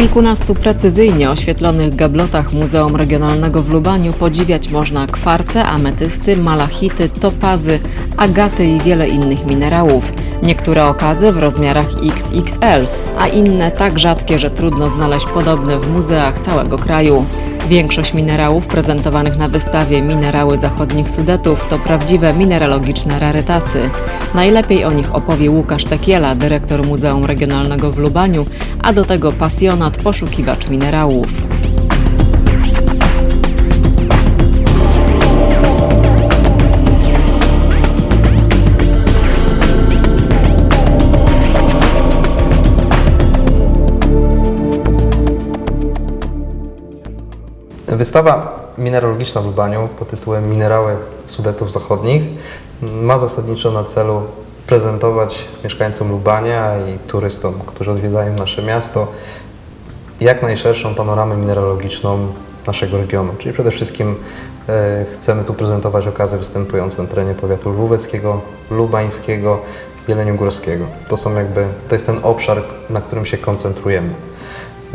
kilkunastu precyzyjnie oświetlonych gablotach Muzeum Regionalnego w Lubaniu podziwiać można kwarce, ametysty, malachity, topazy, agaty i wiele innych minerałów. Niektóre okazy w rozmiarach XXL, a inne tak rzadkie, że trudno znaleźć podobne w muzeach całego kraju. Większość minerałów prezentowanych na wystawie Minerały Zachodnich Sudetów to prawdziwe mineralogiczne rarytasy. Najlepiej o nich opowie Łukasz Tekiela, dyrektor Muzeum Regionalnego w Lubaniu, a do tego pasjonat, poszukiwacz minerałów. Wystawa mineralogiczna w Lubaniu pod tytułem Minerały Sudetów Zachodnich ma zasadniczo na celu prezentować mieszkańcom Lubania i turystom, którzy odwiedzają nasze miasto, jak najszerszą panoramę mineralogiczną naszego regionu. Czyli przede wszystkim e, chcemy tu prezentować okazy występujące na terenie powiatu lwóweckiego, lubańskiego, jeleniogórskiego. To są jakby, to jest ten obszar, na którym się koncentrujemy.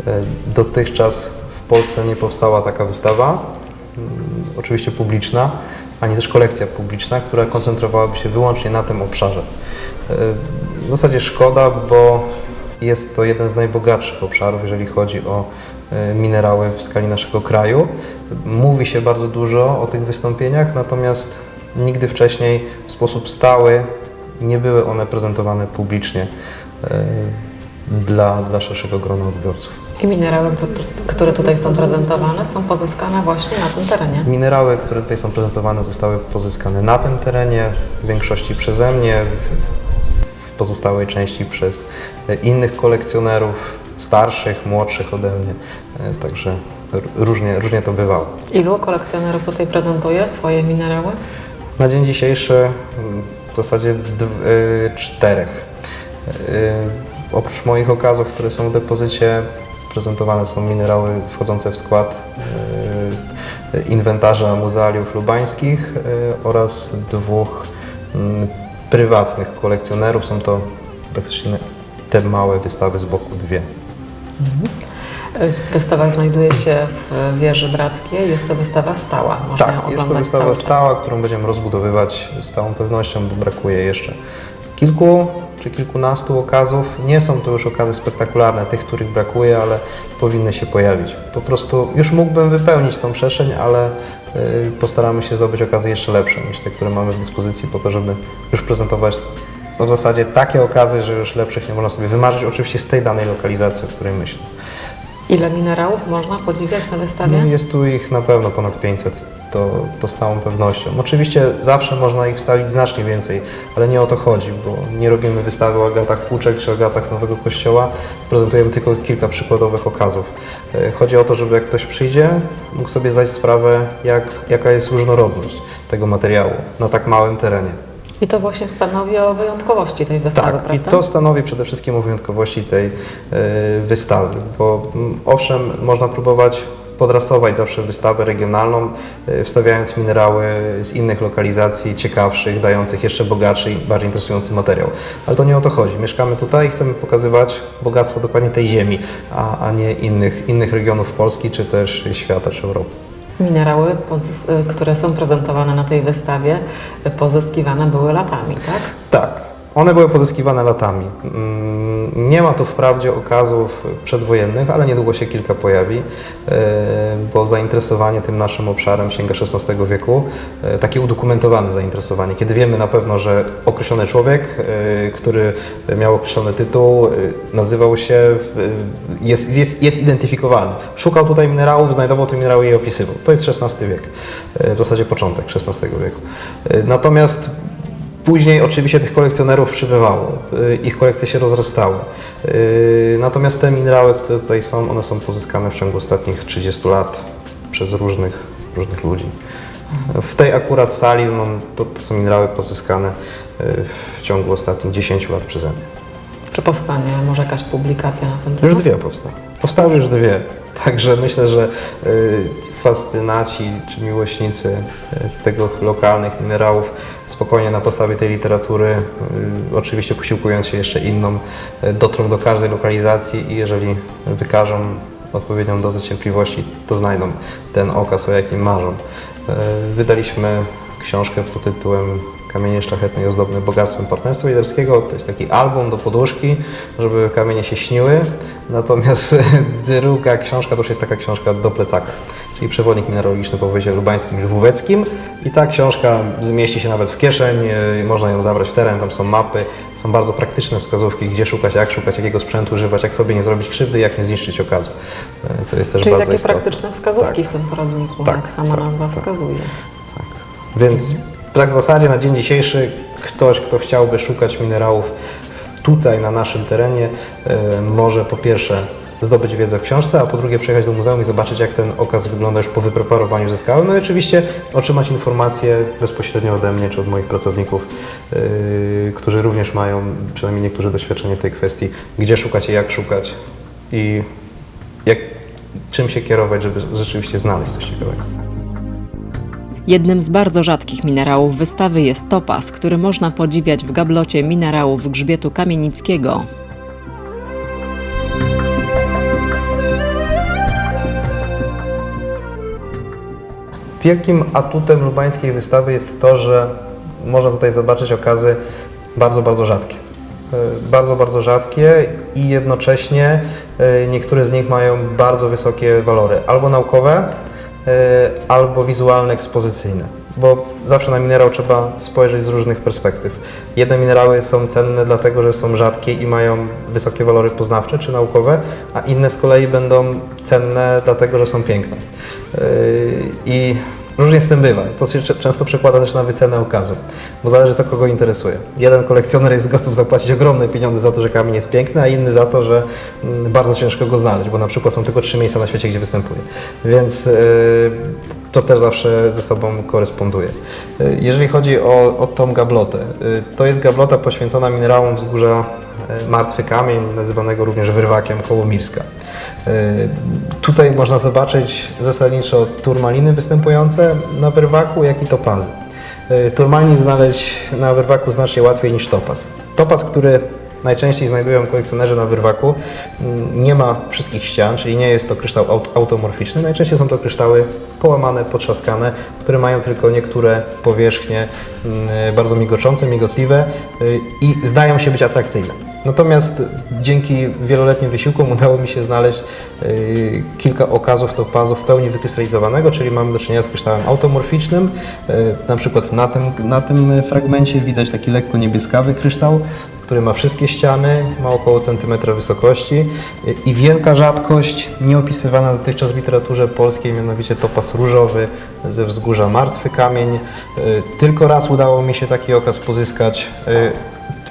E, Dotychczas w Polsce nie powstała taka wystawa, mm, oczywiście publiczna, ani też kolekcja publiczna, która koncentrowałaby się wyłącznie na tym obszarze. E, W zasadzie szkoda, bo jest to jeden z najbogatszych obszarów, jeżeli chodzi o e, minerały w skali naszego kraju. Mówi się bardzo dużo o tych wystąpieniach, natomiast nigdy wcześniej w sposób stały nie były one prezentowane publicznie e, dla, dla szerszego grona odbiorców. I minerały, które tutaj są prezentowane, są pozyskane właśnie na tym terenie. Minerały, które tutaj są prezentowane, zostały pozyskane na tym terenie, w większości przeze mnie, w pozostałej części przez e, innych kolekcjonerów, starszych, młodszych ode mnie. E, Także różnie, różnie to bywało. Ilu kolekcjonerów tutaj prezentuje swoje minerały? Na dzień dzisiejszy w zasadzie y, czterech. Oprócz moich okazów, które są w depozycie, prezentowane są minerały wchodzące w skład y, inwentarza muzealiów lubańskich y, oraz dwóch mm, prywatnych kolekcjonerów. Są to praktycznie te małe wystawy z boku dwie. Wystawa znajduje się w wieży brackiej. Jest to wystawa stała. Można Tak, jest to wystawa stała, którą będziemy rozbudowywać z całą pewnością, bo brakuje jeszcze kilku czy kilkunastu okazów. Nie są to już okazy spektakularne, tych, których brakuje, ale powinny się pojawić. Po prostu już mógłbym wypełnić tą przestrzeń, ale y, postaramy się zdobyć okazy jeszcze lepsze niż te, które mamy w dyspozycji po to, żeby już prezentować no w zasadzie takie okazy, że już lepszych nie można sobie wymarzyć, oczywiście z tej danej lokalizacji, o której myślę. Ile minerałów można podziwiać na wystawie? No, jest tu ich na pewno ponad 500, to, to z całą pewnością. Oczywiście zawsze można ich wstawić znacznie więcej, ale nie o to chodzi, bo nie robimy wystawy o agatach Płuczek czy agatach Nowego Kościoła, prezentujemy tylko kilka przykładowych okazów. E, Chodzi o to, żeby jak ktoś przyjdzie, mógł sobie zdać sprawę, jak, jaka jest różnorodność tego materiału na tak małym terenie. I to właśnie stanowi o wyjątkowości tej wystawy, Tak, i prawda? to stanowi przede wszystkim o wyjątkowości tej e, wystawy, bo mm, owszem, można próbować podrasować zawsze wystawę regionalną, e, wstawiając minerały z innych lokalizacji, ciekawszych, dających jeszcze bogatszy i bardziej interesujący materiał. Ale to nie o to chodzi. Mieszkamy tutaj i chcemy pokazywać bogactwo dokładnie tej ziemi, a, a nie innych, innych regionów Polski, czy też świata, czy Europy. Minerały, y, które są prezentowane na tej wystawie, y, pozyskiwane były latami, tak? Tak, one były pozyskiwane latami. Mm, Nie ma tu wprawdzie okazów przedwojennych, ale niedługo się kilka pojawi, e, bo zainteresowanie tym naszym obszarem sięga XVI wieku. E, Takie udokumentowane zainteresowanie, kiedy wiemy na pewno, że określony człowiek, e, który miał określony tytuł, nazywał się, jest, jest, jest identyfikowalny. Szukał tutaj minerałów, znajdował te minerały i je opisywał. To jest XVI wiek, w zasadzie początek XVI wieku. Natomiast Później oczywiście tych kolekcjonerów przybywało, y, ich kolekcje się rozrastały. Y, Natomiast te minerały, które tutaj są, one są pozyskane w ciągu ostatnich 30 lat przez różnych, różnych ludzi. W tej akurat sali no, to, to są minerały pozyskane y, w ciągu ostatnich 10 lat przeze mnie. Czy powstanie może jakaś publikacja na ten temat? Już dwie powstały. Powstały już dwie. Także myślę, że y, fascynaci czy miłośnicy y, tego lokalnych minerałów spokojnie na podstawie tej literatury, y, oczywiście posiłkując się jeszcze inną, dotrą do każdej lokalizacji i jeżeli wykażą odpowiednią dozę cierpliwości, to znajdą ten okaz, o jakim marzą. Wydaliśmy książkę pod tytułem Kamienie szlachetne i ozdobne bogactwem partnerstwa liderskiego. To jest taki album do poduszki, żeby kamienie się śniły. Natomiast druga książka to już jest taka książka do plecaka, czyli przewodnik mineralogiczny po powiecie lubańskim i lwóweckim. I ta książka zmieści się nawet w kieszeń, yy, można ją zabrać w teren, tam są mapy, są bardzo praktyczne wskazówki, gdzie szukać, jak szukać, jakiego sprzętu używać, jak sobie nie zrobić krzywdy, jak nie zniszczyć okazu. Yy, Co jest też Czyli bardzo takie istotne. praktyczne wskazówki Tak. w tym poradniku, Tak, jak sama tak, nazwa tak. wskazuje. Tak. Więc tak w zasadzie na dzień dzisiejszy ktoś, kto chciałby szukać minerałów tutaj na naszym terenie, e, może po pierwsze zdobyć wiedzę w książce, a po drugie przyjechać do muzeum i zobaczyć, jak ten okaz wygląda już po wypreparowaniu ze skały. No i oczywiście otrzymać informacje bezpośrednio ode mnie czy od moich pracowników, yy, którzy również mają, przynajmniej niektórzy, doświadczenie w tej kwestii, gdzie szukać i jak szukać i jak, czym się kierować, żeby rzeczywiście znaleźć coś ciekawego. Jednym z bardzo rzadkich minerałów wystawy jest topaz, który można podziwiać w gablocie minerałów grzbietu kamienickiego. Wielkim atutem lubańskiej wystawy jest to, że można tutaj zobaczyć okazy bardzo, bardzo rzadkie. E, Bardzo, bardzo rzadkie i jednocześnie e, niektóre z nich mają bardzo wysokie walory, albo naukowe, albo wizualne, ekspozycyjne. Bo zawsze na minerał trzeba spojrzeć z różnych perspektyw. Jedne minerały są cenne dlatego, że są rzadkie i mają wysokie walory poznawcze czy naukowe, a inne z kolei będą cenne dlatego, że są piękne. Yy, I różnie z tym bywa. To się często przekłada też na wycenę okazu, bo zależy co kogo interesuje. Jeden kolekcjoner jest gotów zapłacić ogromne pieniądze za to, że kamień jest piękny, a inny za to, że mm, bardzo ciężko go znaleźć, bo na przykład są tylko trzy miejsca na świecie, gdzie występuje. Więc yy, to też zawsze ze sobą koresponduje. Yy, Jeżeli chodzi o, o tą gablotę, yy, to jest gablota poświęcona minerałom wzgórza Martwy Kamień, nazywanego również wyrwakiem Kołomirska. Yy, Tutaj można zobaczyć zasadniczo turmaliny występujące na wyrwaku, jak i topazy. Yy, Turmalin znaleźć na wyrwaku znacznie łatwiej niż topaz. Topaz, który najczęściej znajdują kolekcjonerzy na wyrwaku, mm, nie ma wszystkich ścian, czyli nie jest to kryształ aut- automorficzny. Najczęściej są to kryształy połamane, potrzaskane, które mają tylko niektóre powierzchnie mm, bardzo migoczące, migotliwe yy, i zdają się być atrakcyjne. Natomiast dzięki wieloletnim wysiłkom udało mi się znaleźć yy, kilka okazów topazów w pełni wykrystalizowanego, czyli mamy do czynienia z kryształem automorficznym. Yy, na przykład na tym, na tym fragmencie widać taki lekko niebieskawy kryształ, który ma wszystkie ściany, ma około centymetra wysokości yy, i wielka rzadkość nieopisywana dotychczas w literaturze polskiej, mianowicie topaz różowy ze wzgórza Martwy Kamień. Tylko raz udało mi się taki okaz pozyskać.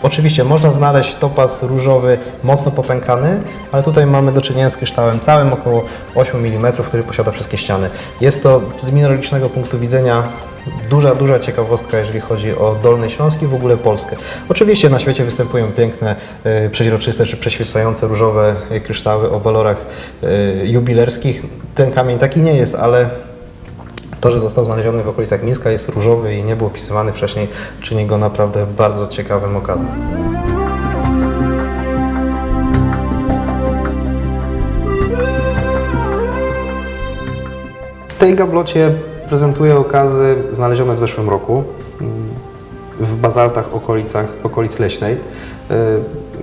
Oczywiście można znaleźć topaz różowy mocno popękany, ale tutaj mamy do czynienia z kryształem całym około 8 mm, który posiada wszystkie ściany. Jest to z mineralogicznego punktu widzenia duża, duża ciekawostka, jeżeli chodzi o Dolny Śląsk i w ogóle Polskę. Oczywiście na świecie występują piękne, e, przeźroczyste czy przeświecające różowe kryształy o walorach e, jubilerskich. Ten kamień taki nie jest, ale to, że został znaleziony w okolicach Mińska, jest różowy i nie był opisywany wcześniej, czyni go naprawdę bardzo ciekawym okazem. W tej gablocie prezentuję okazy znalezione w zeszłym roku w bazaltach okolicach, okolic Leśnej.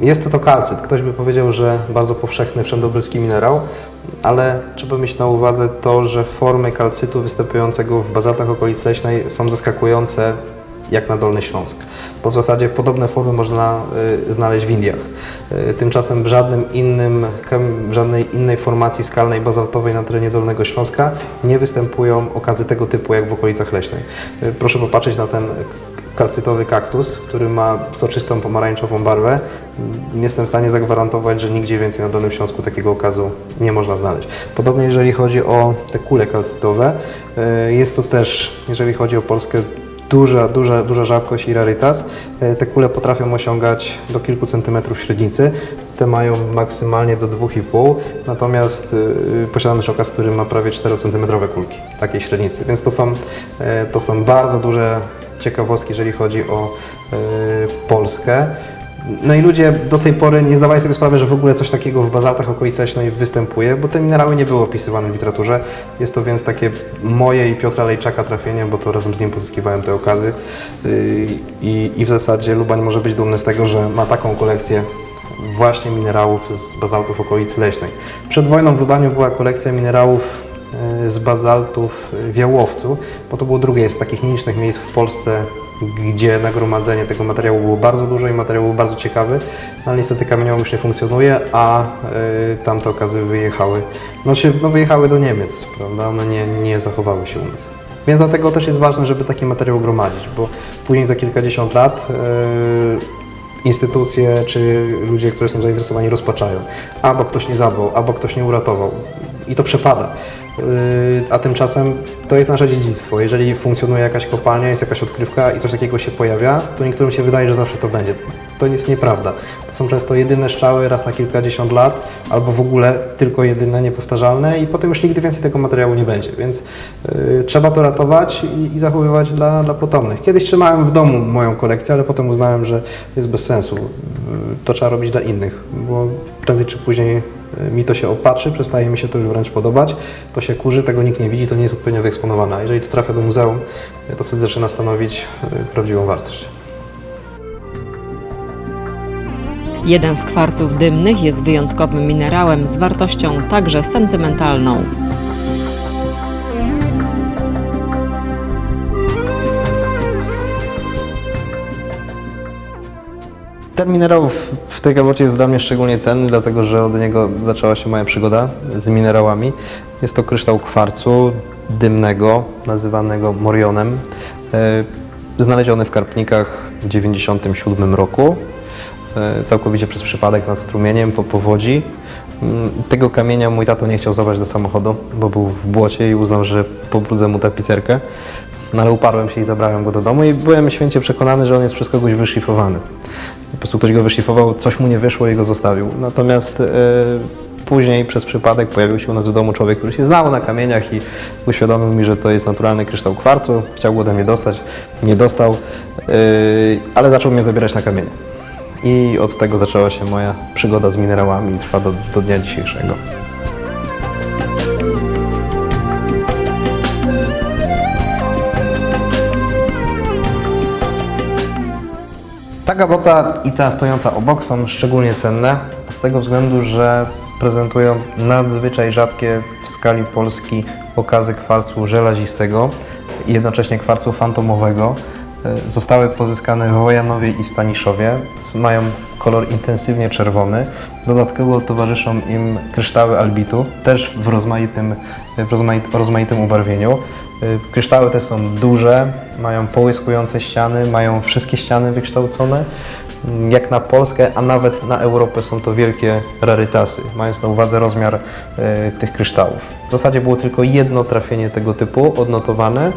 Jest to kalcyt. Ktoś by powiedział, że bardzo powszechny wszędobylski minerał, ale trzeba mieć na uwadze to, że formy kalcytu występującego w bazaltach okolic Leśnej są zaskakujące jak na Dolny Śląsk, bo w zasadzie podobne formy można y, znaleźć w Indiach. Y, Tymczasem w żadnym innym, w żadnej innej formacji skalnej bazaltowej na terenie Dolnego Śląska nie występują okazy tego typu jak w okolicach Leśnej. Y, Proszę popatrzeć na ten kalcytowy kaktus, który ma soczystą pomarańczową barwę. Mm, Jestem w stanie zagwarantować, że nigdzie więcej na Dolnym Śląsku takiego okazu nie można znaleźć. Podobnie jeżeli chodzi o te kule kalcytowe, y, jest to też, jeżeli chodzi o Polskę, duża, duża, duża rzadkość i rarytas. E, Te kule potrafią osiągać do kilku centymetrów średnicy. Te mają maksymalnie do 2,5, natomiast y, posiadam też okaz, który ma prawie 4 centymetrowe kulki takiej średnicy, więc to są, e, to są bardzo duże ciekawostki, jeżeli chodzi o e, Polskę. No i ludzie do tej pory nie zdawali sobie sprawy, że w ogóle coś takiego w bazaltach okolicy leśnej występuje, bo te minerały nie były opisywane w literaturze. Jest to więc takie moje i Piotra Lejczaka trafienie, bo to razem z nim pozyskiwałem te okazy. Yy, I, I w zasadzie Lubań może być dumny z tego, że ma taką kolekcję właśnie minerałów z bazaltów okolicy leśnej. Przed wojną w Lubaniu była kolekcja minerałów z bazaltów w Jałowcu, bo to było drugie z takich nielicznych miejsc w Polsce, gdzie nagromadzenie tego materiału było bardzo dużo i materiał był bardzo ciekawy, no ale niestety kamieniołom już nie funkcjonuje, a y, tamte okazy wyjechały, no, się, no wyjechały do Niemiec, prawda, one nie, nie zachowały się u nas. Więc dlatego też jest ważne, żeby taki materiał gromadzić, bo później za kilkadziesiąt lat y, instytucje czy ludzie, którzy są zainteresowani rozpaczają. Albo ktoś nie zadbał, albo ktoś nie uratował. I to przepada. Yy, A tymczasem to jest nasze dziedzictwo. Jeżeli funkcjonuje jakaś kopalnia, jest jakaś odkrywka i coś takiego się pojawia, to niektórym się wydaje, że zawsze to będzie. To jest nieprawda. To są często jedyne strzały raz na kilkadziesiąt lat, albo w ogóle tylko jedyne, niepowtarzalne i potem już nigdy więcej tego materiału nie będzie. Więc yy, trzeba to ratować i, i zachowywać dla, dla potomnych. Kiedyś trzymałem w domu moją kolekcję, ale potem uznałem, że jest bez sensu. Yy, To trzeba robić dla innych, bo prędzej czy później mi to się opatrzy, przestaje mi się to już wręcz podobać, to się kurzy, tego nikt nie widzi, to nie jest odpowiednio wyeksponowane. Jeżeli to trafia do muzeum, y, to wtedy zaczyna stanowić y, prawdziwą wartość. Jeden z kwarców dymnych jest wyjątkowym minerałem z wartością także sentymentalną. Ten minerał w, tej gablocie jest dla mnie szczególnie cenny, dlatego że od niego zaczęła się moja przygoda z minerałami. Jest to kryształ kwarcu dymnego, nazywanego morionem, e, znaleziony w Karpnikach w 1997 roku, e, całkowicie przez przypadek nad strumieniem po powodzi. Mm, Tego kamienia mój tato nie chciał zabrać do samochodu, bo był w błocie i uznał, że pobrudzę mu tapicerkę. No ale uparłem się i zabrałem go do domu i byłem święcie przekonany, że on jest przez kogoś wyszlifowany. Po prostu ktoś go wyszlifował, coś mu nie wyszło i go zostawił. Natomiast e, później przez przypadek pojawił się u nas w domu człowiek, który się znał na kamieniach i uświadomił mi, że to jest naturalny kryształ kwarcu. Chciał go ode mnie dostać, nie dostał, e, ale zaczął mnie zabierać na kamienie. I od tego zaczęła się moja przygoda z minerałami i trwa do, do dnia dzisiejszego. Ta gablota i ta stojąca obok są szczególnie cenne z tego względu, że prezentują nadzwyczaj rzadkie w skali Polski okazy kwarcu żelazistego i jednocześnie kwarcu fantomowego. E, Zostały pozyskane w Wojanowie i w Staniszowie. Mają kolor intensywnie czerwony. Dodatkowo towarzyszą im kryształy albitu, też w rozmaitym, w rozmait, rozmaitym ubarwieniu. Y, Kryształy te są duże, mają połyskujące ściany, mają wszystkie ściany wykształcone. Mm, Jak na Polskę, a nawet na Europę są to wielkie rarytasy, mając na uwadze rozmiar y, tych kryształów. W zasadzie było tylko jedno trafienie tego typu odnotowane y,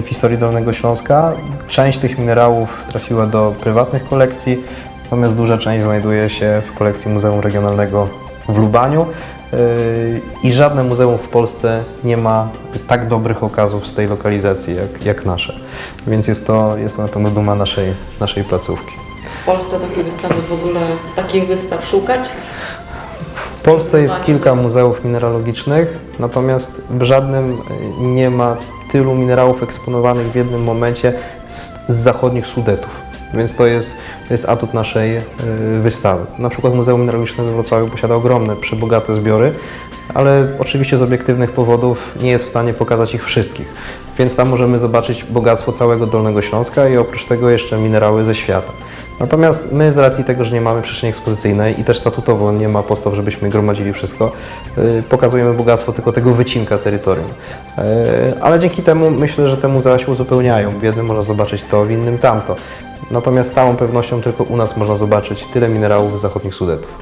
w historii Dolnego Śląska. Część tych minerałów trafiła do prywatnych kolekcji, natomiast duża część znajduje się w kolekcji Muzeum Regionalnego w Lubaniu. Yy, I żadne muzeum w Polsce nie ma tak dobrych okazów z tej lokalizacji jak, jak nasze. Więc jest to, jest to na pewno duma naszej, naszej placówki. w Polsce takie wystawy w ogóle, z takich wystaw szukać? W Polsce jest kilka muzeów mineralogicznych, natomiast w żadnym nie ma tylu minerałów eksponowanych w jednym momencie z, z zachodnich Sudetów. Więc to jest, to jest atut naszej y, wystawy. Na przykład Muzeum Mineralogiczne we Wrocławiu posiada ogromne, przebogate zbiory, ale oczywiście z obiektywnych powodów nie jest w stanie pokazać ich wszystkich. Więc tam możemy zobaczyć bogactwo całego Dolnego Śląska i oprócz tego jeszcze minerały ze świata. Natomiast my z racji tego, że nie mamy przestrzeni ekspozycyjnej i też statutowo nie ma postaw, żebyśmy gromadzili wszystko, yy, pokazujemy bogactwo tylko tego wycinka terytorium. Yy, ale dzięki temu myślę, że te muzea się uzupełniają. W jednym można zobaczyć to, w innym tamto. Natomiast z całą pewnością tylko u nas można zobaczyć tyle minerałów z zachodnich Sudetów.